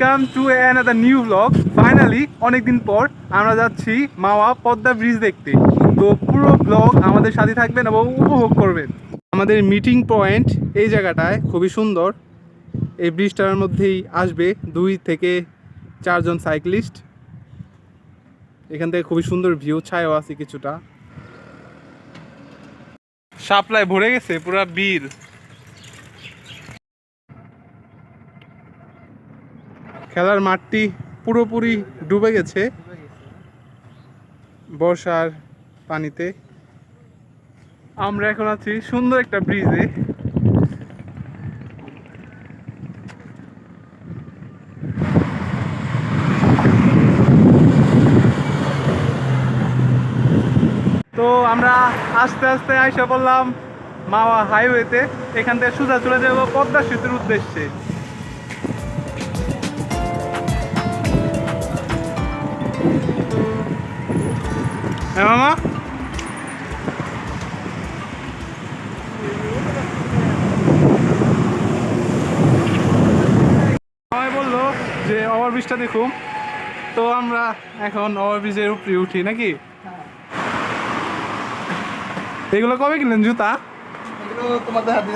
Another new vlog finally অনেকদিন পর আমরা যাচ্ছি মাওয়া পদ্মা ব্রিজ দেখতে। তো পুরো ব্লগ আমাদের সাথে থাকবেন এবং উপভোগ করবেন। আমাদের মিটিং পয়েন্ট এই জায়গাটায় খুবই সুন্দর। এই ব্রিজটার মধ্যেই আসবে দুই থেকে চারজন সাইক্লিস্ট এখান থেকে খুবই সুন্দর ভিউ ছায়াও আছে কিছুটা। সাপ্লাই ভরে গেছে পুরা বিল খেলার মাঠটি পুরোপুরি ডুবে গেছে। বর্ষার পানিতে। আমরা এখন আছি সুন্দর একটা ব্রিজে তো আমরা আস্তে আস্তে আইসা পড়লাম মাওয়া হাইওয়েতে এখান থেকে সোজা চলে যাব পদ্মা সেতুর উদ্দেশ্যে। হ্যাঁ মামা? সবাই বলল যে ওভারব্রিজটা দেখুন। তো আমরা এখন ওভারব্রিজের উপরে উঠি নাকি? এগুলো কবে কিনলেন জুতা? তোমাদের হাতে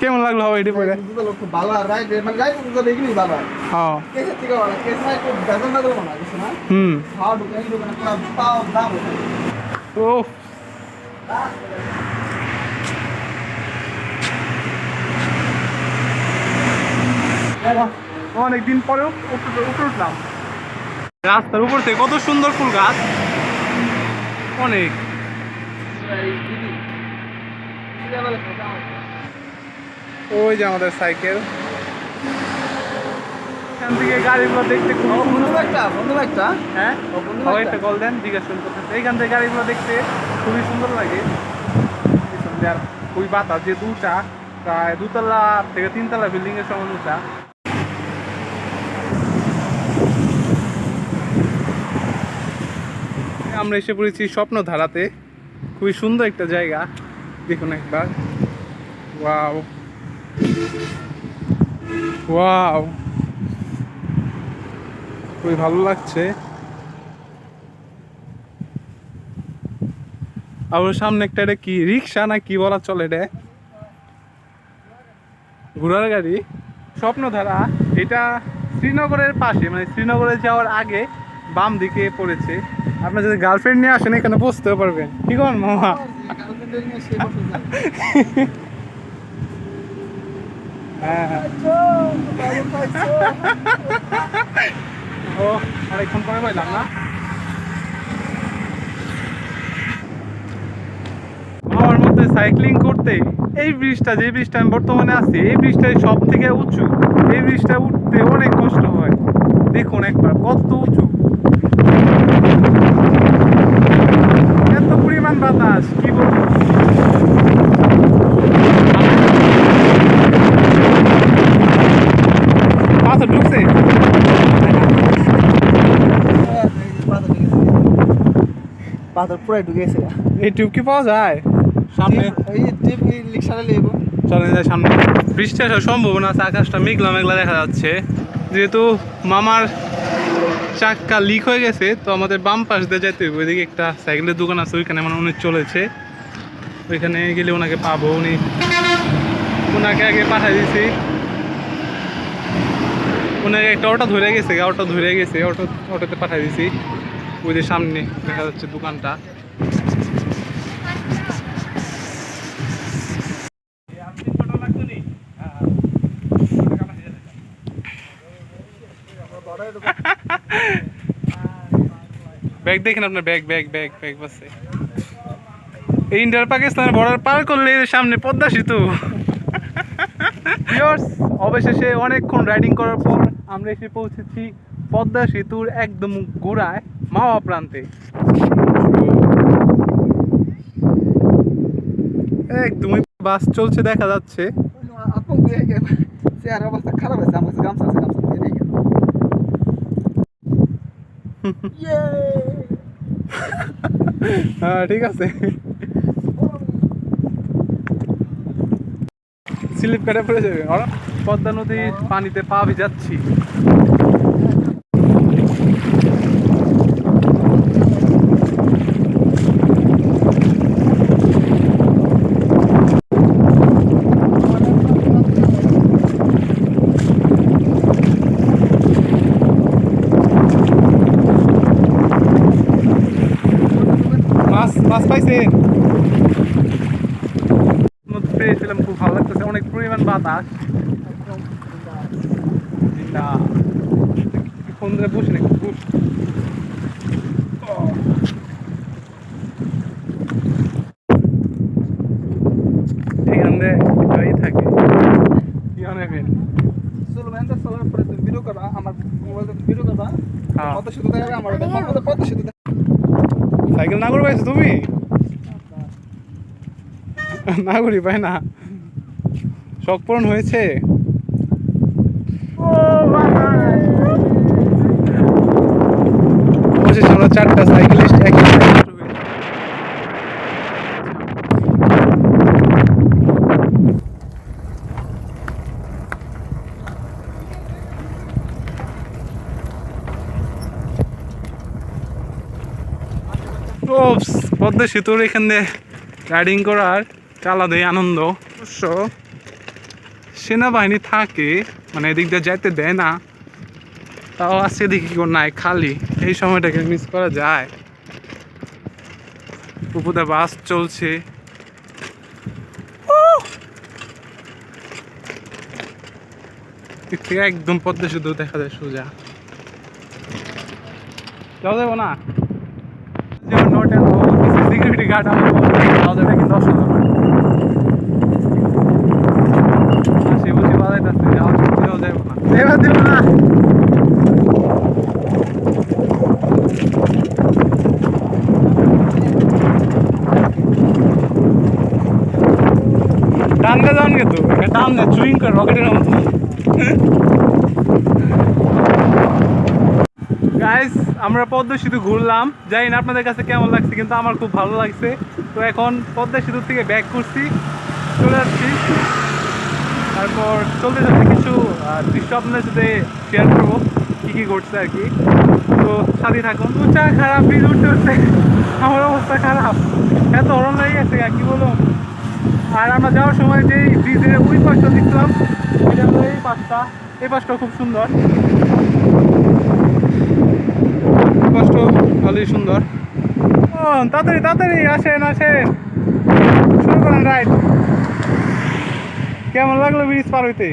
কেমন লাগল হবে এটি পরে? ভালো মানে আর হ্যাঁ। থেকে ভালো কেস না একটু বেতন না দেবো না কিছু না। হুম। হাওয়া ঢুকে ঢুকে পুরো পাও দাম ও অনেকদিন পরেও উপরে উঠলাম। রাস্তার উপর থেকে কত সুন্দর ফুল গাছ। অনেক। ওই যে আমাদের সাইকেল। এখান থেকে গাড়িগুলো দেখতে হ্যাঁ? একটা। কল দেন জিজ্ঞাসা করতেছে এইখান থেকে গাড়িগুলো দেখতে খুবই সুন্দর লাগে। পিছন আর খুবই বাতাস যে দুটা প্রায় দুতলা থেকে তিনতলা বিল্ডিং এর সমান উঁচা। আমরা এসে পড়েছি স্বপ্নধারাতে। খুবই সুন্দর একটা জায়গা। দেখুন একবার। ওয়াও। ওয়াও। খুবই ভালো লাগছে। আর ওর সামনে একটা এটা কি, রিক্সা না কি বলা চলে এটা? ঘোড়ার গাড়ি। স্বপ্নধারা, এটা শ্রীনগরের পাশে মানে শ্রীনগরে যাওয়ার আগে বাম দিকে পড়েছে। আপনার যদি গার্লফ্রেন্ড নিয়ে আসেন, এখানে বসতেও পারবেন। কি করেন, মামা? হ্যাঁ ও আরেকক্ষণ পরে পাইলাম না? আমার মধ্যে সাইক্লিং করতে, এই ব্রিজটা, যে ব্রিজটা আমি বর্তমানে আছি, এই ব্রিজটাই সব থেকে উঁচু। এই ব্রিজটা উঠতে অনেক কষ্ট হয়। দেখুন একবার, কত উঁচু এত পরিমাণ বাতাস কি বলব পাথর ঢুকছে পাথর পুরাই ঢুকে গেছে এই টিউব কি পাওয়া যায়? সামনে। এই টিপ রিক্সাটা লিখব চলে যায় সামনে। বৃষ্টি আসার সম্ভাবনা আছে আকাশটা মেঘলা মেঘলা দেখা যাচ্ছে। যেহেতু মামার চাক্কা লিক হয়ে গেছে তো আমাদের বাম পাশ দিয়ে যাইতে হবে ওইদিকে একটা সাইকেলের দোকান আছে ওইখানে আমার উনি চলেছে। ওইখানে গেলে ওনাকে পাবো উনি ওনাকে আগে পাঠাই দিয়েছি ওনাকে একটা অটো ধরে গেছে অটো ধরে গেছে অটো অটোতে পাঠাই দিয়েছি ওই যে সামনে দেখা যাচ্ছে দোকানটা। ব্যাগ দেখেন আপনার ব্যাগ ব্যাগ ব্যাগ ব্যাগ বাসে। ইন্ডিয়ার পাকিস্তানের বর্ডার পার করলে সামনে পদ্মা সেতু। অবশেষে অনেকক্ষণ রাইডিং করার পর আমরা এসে পৌঁছেছি পদ্মা সেতুর একদম গোড়ায়। মাওয়া প্রান্তে। একদমই বাস চলছে দেখা যাচ্ছে। অবস্থা খারাপ আছে আমার গামছা আছে গামছা দিয়ে গেল হ্যাঁ ঠিক আছে। স্লিপ কাটে পড়ে যাবে। পদ্মা নদীর পানিতে পা ভিজাচ্ছি। পাইছেন পেয়েছিলাম খুব ভালো লাগতেছে। অনেক পরিমাণ বাতাস। না। ফোন ধরে বসে নাকি বস। সাইকেল না করে পাইছো তুমি? না করি পাই না। শখ পূরণ হয়েছে? অবশেষে আমরা চারটা সাইকেলিস্ট একই পদ্মা সেতুর এখানে রাইডিং করার আলাদাই আনন্দ। অবশ্য। সেনাবাহিনী থাকে মানে এদিক দিয়ে যাইতে দেয় না। তাও আজকে দেখি কেউ নাই খালি। এই সময়টাকে মিস করা যায়। উপরে বাস চলছে। থেকে একদম পদ্মা সেতু দেখা যায় সোজা। যাওয়া যাব না? যেমন নোটের সিকিউরিটি গার্ড আমার আমাদের কিন্তু অসুবিধা হয় সে বুঝি বাজাইতেছে যাওয়া যাওয়া যাব না। এবার দেবো না। টানতে যান কিন্তু টান নেই চুইং করে রকেটের মতো। গাইস আমরা পদ্মা সেতু ঘুরলাম। জানি না আপনাদের কাছে কেমন লাগছে কিন্তু আমার খুব ভালো লাগছে। তো এখন পদ্মা সেতু থেকে ব্যাক করছি চলে যাচ্ছি তারপর চলতে চলতে কিছু দৃশ্য আপনাদের সাথে শেয়ার করব, কী কী ঘটছে আর কি। তো সাথে থাকুন উচ্চা খারাপ বিল উঠতে উঠতে আমার অবস্থা খারাপ। এত হরণ লেগে গেছে, আর কি বলব? আর আমরা যাওয়ার সময় যে ব্রিজের ওই পাশটা দেখলাম, এটা হলো এই পাশটা। এই পাশটা খুব সুন্দর। কষ্ট ভালোই সুন্দর। ও, তাড়াতাড়ি তাড়াতাড়ি আসেন আসেন। শুরু করেন রাইড কেমন লাগল ব্রিজ পার হইতে?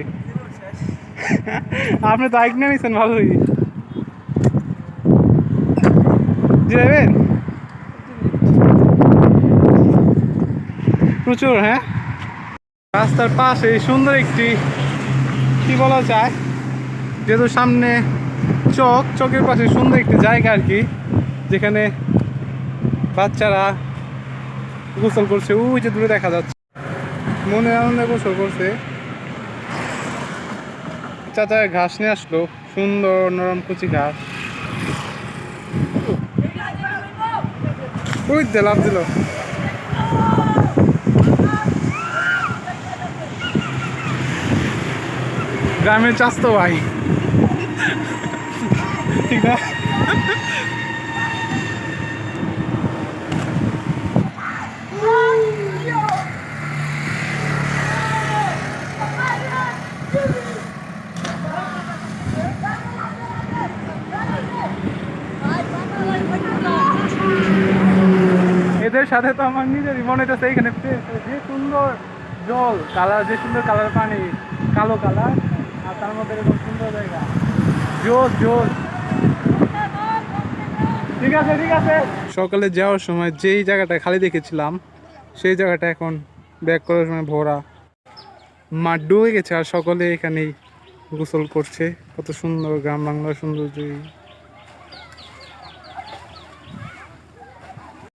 আপনি তো আইক নিয়েছেন ভালোই। যাবেন প্রচুর হ্যাঁ? রাস্তার পাশে সুন্দর একটি, কি বলা যায়, যেহেতু সামনে চক, চকের পাশে সুন্দর একটি জায়গা আর কি, যেখানে বাচ্চারা গোসল করছে। ওই যে দূরে দেখা যাচ্ছে। মনে আনন্দে গোসল করছে। চাচা ঘাস নিয়ে আসলো, সুন্দর নরম কুচি ঘাস। ওই লাভ দিল। গ্রামের চাস্তো ভাই। ঠিক না? এদের সাথে তো আমার নিজেরই মনে এখানে পেয়েছে যে সুন্দর জল, কালার, যে সুন্দর কালার পানি, কালো কালার, আর তার মধ্যে এরকম সুন্দর জায়গা। জোস জোস ঠিক আছে ঠিক আছে। সকালে যাওয়ার সময় যেই জায়গাটা খালি দেখেছিলাম, সেই জায়গাটা এখন ব্যাক করার সময় ভরা। মাঠ ডুবে গেছে আর সকলে এখানেই গোসল করছে। কত সুন্দর গ্রাম বাংলার সৌন্দর্য।